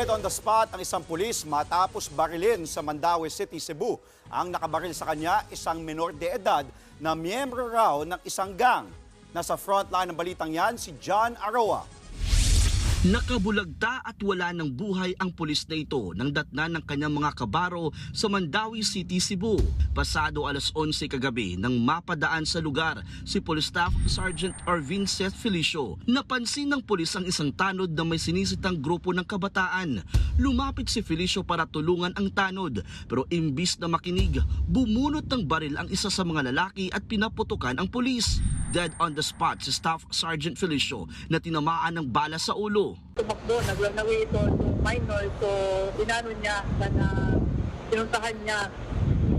Dead on the spot ang isang pulis matapos barilin sa Mandaue City, Cebu. Ang nakabaril sa kanya, isang menor de edad na miyembro raw ng isang gang. Nasa frontline ng balitang yan si John Aroa. Nakabulagta at wala ng buhay ang pulis na ito nang datnan ng kanyang mga kabaro sa Mandawi City, Cebu. Pasado alas 11 kagabi nang mapadaan sa lugar si Police Staff Sergeant Arvin Seth Felicio. Napansin ng pulis ang isang tanod na may sinisitang grupo ng kabataan. Lumapit si Felicio para tulungan ang tanod pero imbis na makinig, bumunot ng baril ang isa sa mga lalaki at pinaputukan ang pulis. Dead on the spot si Staff Sergeant Felicio na tinamaan ng bala sa ulo. tumakbo, naglanawi ito yung minor. So, inano niya na pinuntahan niya.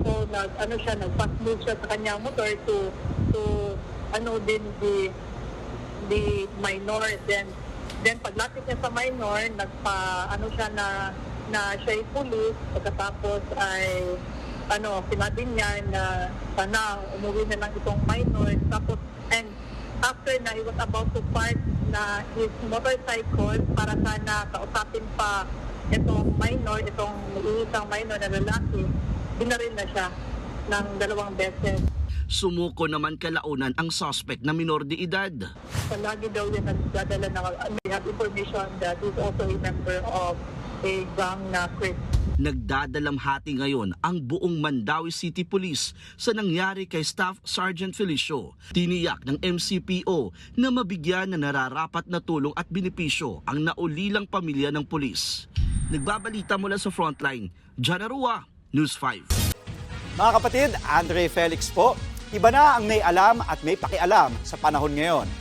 So, nag, ano siya, nag-fast move siya sa kanyang motor to, to ano din the, the minor. Then, then paglapit niya sa minor, nagpa, ano siya na, na siya ay police. Pagkatapos ay, ano, sinabi niya na sana umuwi na lang itong minor. Tapos, and after na he was about to park na his motorcycle para sana kausapin pa itong minor, itong isang minor na lalaki, binaril na siya ng dalawang beses. Sumuko naman kalaunan ang suspect na minor de edad. Palagi daw yan nagdadala ng, we have information that he's also a member of gang na Chris. Nagdadalamhati ngayon ang buong Mandawi City Police sa nangyari kay Staff Sergeant Felicio. Tiniyak ng MCPO na mabigyan na nararapat na tulong at benepisyo ang naulilang pamilya ng pulis. Nagbabalita mula sa frontline, John Arua, News 5. Mga kapatid, Andre Felix po. Iba na ang may alam at may pakialam sa panahon ngayon.